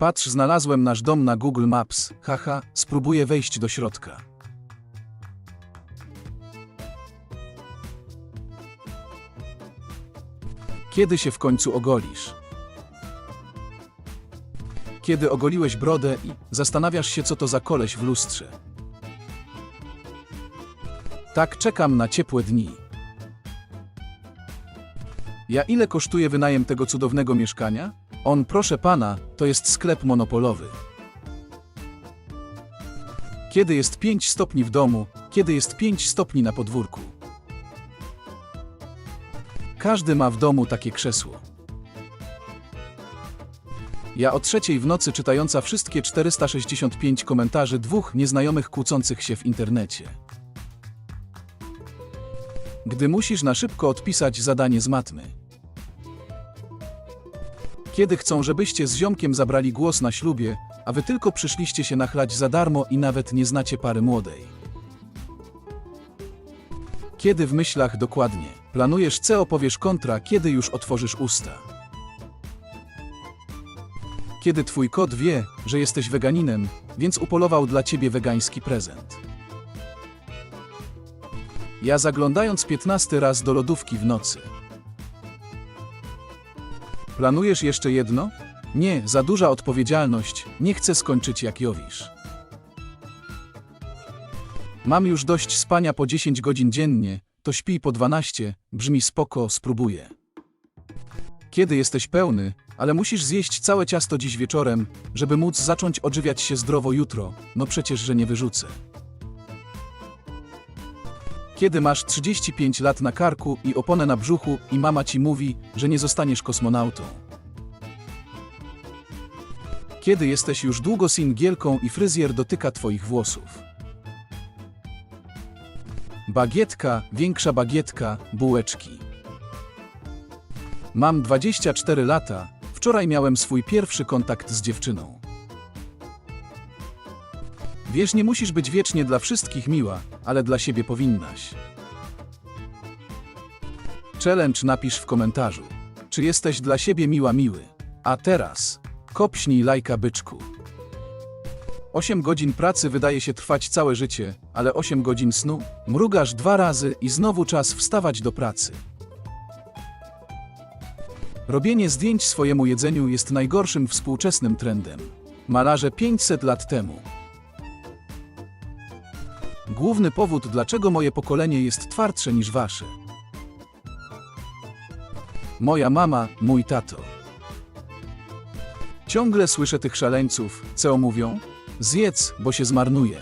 Patrz, znalazłem nasz dom na Google Maps. Haha, spróbuję wejść do środka. Kiedy się w końcu ogolisz? Kiedy ogoliłeś brodę i zastanawiasz się, co to za koleś w lustrze. Tak czekam na ciepłe dni. Ja ile kosztuje wynajem tego cudownego mieszkania? On, proszę pana, to jest sklep monopolowy. Kiedy jest 5 stopni w domu, kiedy jest 5 stopni na podwórku. Każdy ma w domu takie krzesło. Ja o trzeciej w nocy czytająca wszystkie 465 komentarzy dwóch nieznajomych kłócących się w internecie. Gdy musisz na szybko odpisać zadanie z matmy. Kiedy chcą, żebyście z ziomkiem zabrali głos na ślubie, a wy tylko przyszliście się nachlać za darmo i nawet nie znacie pary młodej. Kiedy w myślach dokładnie planujesz, co opowiesz kontra, kiedy już otworzysz usta. Kiedy twój kot wie, że jesteś weganinem, więc upolował dla ciebie wegański prezent. Ja zaglądając 15 raz do lodówki w nocy. Planujesz jeszcze jedno? Nie, za duża odpowiedzialność, nie chcę skończyć jak Jowisz. Mam już dość spania po 10 godzin dziennie, to śpij po 12, brzmi spoko, spróbuję. Kiedy jesteś pełny, ale musisz zjeść całe ciasto dziś wieczorem, żeby móc zacząć odżywiać się zdrowo jutro, no przecież, że nie wyrzucę. Kiedy masz 35 lat na karku i oponę na brzuchu i mama ci mówi, że nie zostaniesz kosmonautą. Kiedy jesteś już długo singielką i fryzjer dotyka twoich włosów. Bagietka, większa bagietka, bułeczki. Mam 24 lata, wczoraj miałem swój pierwszy kontakt z dziewczyną. Wiesz, nie musisz być wiecznie dla wszystkich miła, ale dla siebie powinnaś. Challenge napisz w komentarzu. Czy jesteś dla siebie miła miły? A teraz kopśnij lajka byczku. 8 godzin pracy wydaje się trwać całe życie, ale 8 godzin snu mrugasz dwa razy i znowu czas wstawać do pracy. Robienie zdjęć swojemu jedzeniu jest najgorszym współczesnym trendem. Malarze 500 lat temu. Główny powód, dlaczego moje pokolenie jest twardsze niż wasze. Moja mama, mój tato. Ciągle słyszę tych szaleńców, co mówią? Zjedz, bo się zmarnuje.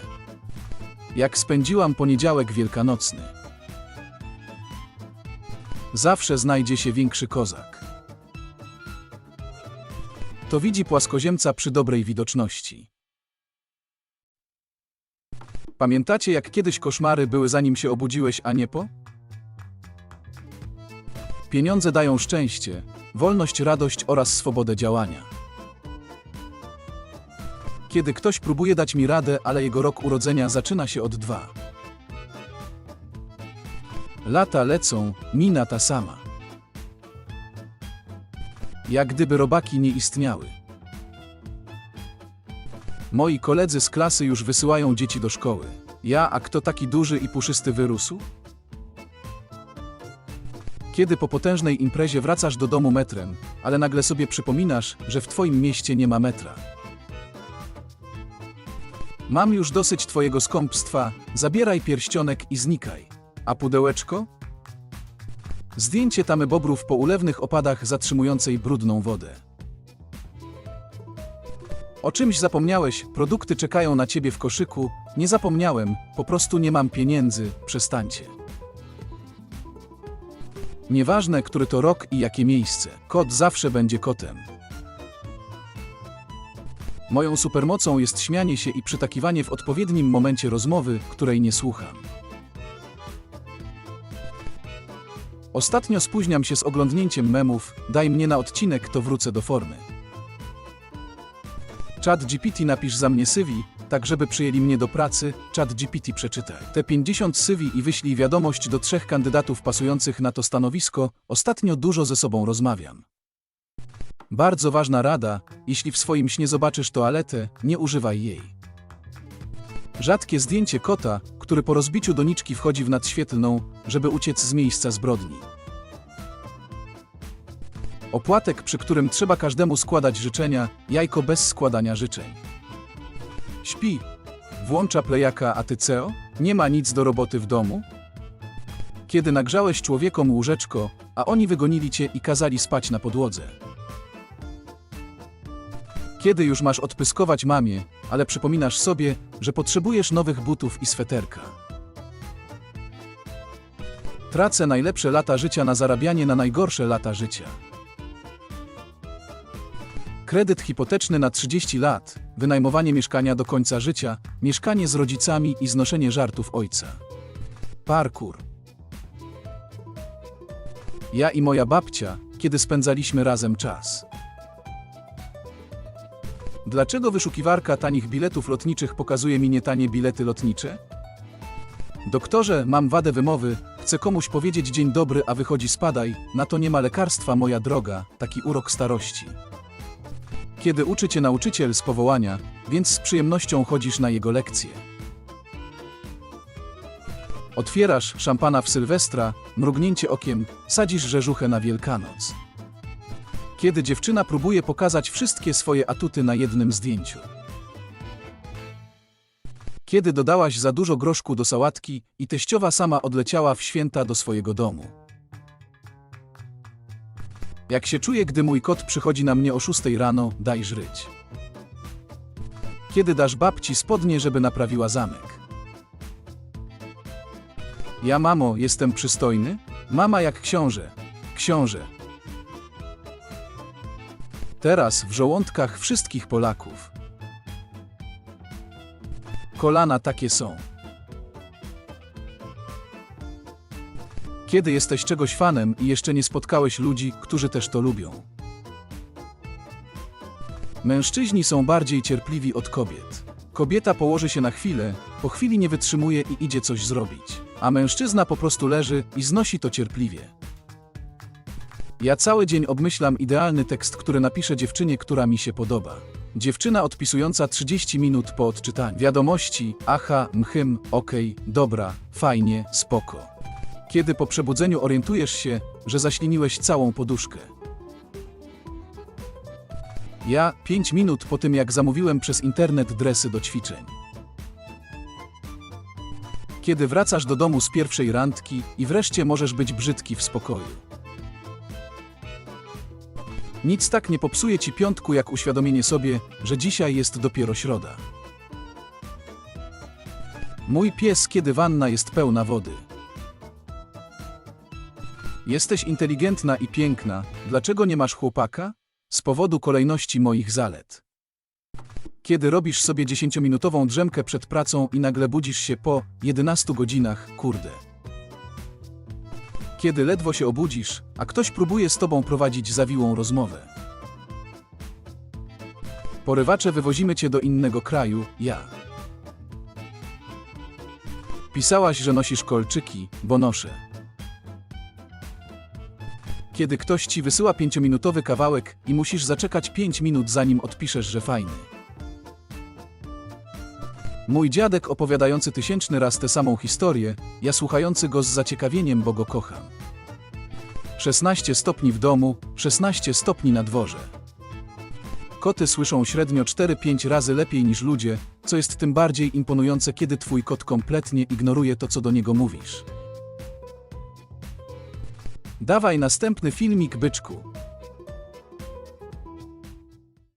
Jak spędziłam poniedziałek wielkanocny. Zawsze znajdzie się większy kozak. To widzi płaskoziemca przy dobrej widoczności. Pamiętacie, jak kiedyś koszmary były zanim się obudziłeś, a nie po? Pieniądze dają szczęście, wolność, radość oraz swobodę działania. Kiedy ktoś próbuje dać mi radę, ale jego rok urodzenia zaczyna się od dwa. Lata lecą, mina ta sama. Jak gdyby robaki nie istniały. Moi koledzy z klasy już wysyłają dzieci do szkoły. Ja, a kto taki duży i puszysty wyrósł? Kiedy po potężnej imprezie wracasz do domu metrem, ale nagle sobie przypominasz, że w twoim mieście nie ma metra. Mam już dosyć twojego skąpstwa, zabieraj pierścionek i znikaj. A pudełeczko? Zdjęcie tamy bobrów po ulewnych opadach zatrzymującej brudną wodę. O czymś zapomniałeś, produkty czekają na ciebie w koszyku. Nie zapomniałem, po prostu nie mam pieniędzy, przestańcie. Nieważne, który to rok i jakie miejsce, kot zawsze będzie kotem. Moją supermocą jest śmianie się i przytakiwanie w odpowiednim momencie rozmowy, której nie słucham. Ostatnio spóźniam się z oglądnięciem memów, daj mnie na odcinek, to wrócę do formy. Chat GPT napisz za mnie sywi, tak żeby przyjęli mnie do pracy, Chat GPT przeczytaj. Te 50 sywi i wyślij wiadomość do trzech kandydatów pasujących na to stanowisko, ostatnio dużo ze sobą rozmawiam. Bardzo ważna rada, jeśli w swoim śnie zobaczysz toaletę, nie używaj jej. Rzadkie zdjęcie kota, który po rozbiciu doniczki wchodzi w nadświetlną, żeby uciec z miejsca zbrodni. Opłatek, przy którym trzeba każdemu składać życzenia, jajko bez składania życzeń. Śpi. Włącza plejaka, a ty? Nie ma nic do roboty w domu? Kiedy nagrzałeś człowiekom łóżeczko, a oni wygonili cię i kazali spać na podłodze. Kiedy już masz odpyskować mamie, ale przypominasz sobie, że potrzebujesz nowych butów i sweterka. Tracę najlepsze lata życia na zarabianie na najgorsze lata życia. Kredyt hipoteczny na 30 lat, wynajmowanie mieszkania do końca życia, mieszkanie z rodzicami i znoszenie żartów ojca. Parkour. Ja i moja babcia, kiedy spędzaliśmy razem czas. Dlaczego wyszukiwarka tanich biletów lotniczych pokazuje mi nietanie bilety lotnicze? Doktorze, mam wadę wymowy, chcę komuś powiedzieć dzień dobry, a wychodzi spadaj, na to nie ma lekarstwa, moja droga, taki urok starości. Kiedy uczy cię nauczyciel z powołania, więc z przyjemnością chodzisz na jego lekcje. Otwierasz szampana w Sylwestra, mrugnięcie okiem, sadzisz rzeżuchę na Wielkanoc. Kiedy dziewczyna próbuje pokazać wszystkie swoje atuty na jednym zdjęciu. Kiedy dodałaś za dużo groszku do sałatki i teściowa sama odleciała w święta do swojego domu. Jak się czuję, gdy mój kot przychodzi na mnie o 6 rano, daj żryć. Kiedy dasz babci spodnie, żeby naprawiła zamek. Ja, mamo, jestem przystojny? Mama jak książę. Książę. Teraz w żołądkach wszystkich Polaków. Kolana takie są. Kiedy jesteś czegoś fanem i jeszcze nie spotkałeś ludzi, którzy też to lubią. Mężczyźni są bardziej cierpliwi od kobiet. Kobieta położy się na chwilę, po chwili nie wytrzymuje i idzie coś zrobić, a mężczyzna po prostu leży i znosi to cierpliwie. Ja cały dzień obmyślam idealny tekst, który napiszę dziewczynie, która mi się podoba. Dziewczyna odpisująca 30 minut po odczytaniu. Wiadomości, aha, mchym, okej, dobra, fajnie, spoko. Kiedy po przebudzeniu orientujesz się, że zaśliniłeś całą poduszkę. Ja 5 minut po tym, jak zamówiłem przez internet dresy do ćwiczeń. Kiedy wracasz do domu z pierwszej randki i wreszcie możesz być brzydki w spokoju. Nic tak nie popsuje ci piątku, jak uświadomienie sobie, że dzisiaj jest dopiero środa. Mój pies, kiedy wanna jest pełna wody. Jesteś inteligentna i piękna, dlaczego nie masz chłopaka? Z powodu kolejności moich zalet. Kiedy robisz sobie 10-minutową drzemkę przed pracą i nagle budzisz się po 11 godzinach, kurde. Kiedy ledwo się obudzisz, a ktoś próbuje z tobą prowadzić zawiłą rozmowę. Porywacze wywozimy cię do innego kraju, ja. Pisałaś, że nosisz kolczyki, bo noszę. Kiedy ktoś ci wysyła pięciominutowy kawałek i musisz zaczekać 5 minut zanim odpiszesz, że fajny. Mój dziadek opowiadający tysięczny raz tę samą historię, ja słuchający go z zaciekawieniem, bo go kocham. 16 stopni w domu, 16 stopni na dworze. Koty słyszą średnio 4-5 razy lepiej niż ludzie, co jest tym bardziej imponujące, kiedy twój kot kompletnie ignoruje to, co do niego mówisz. Dawaj następny filmik, byczku.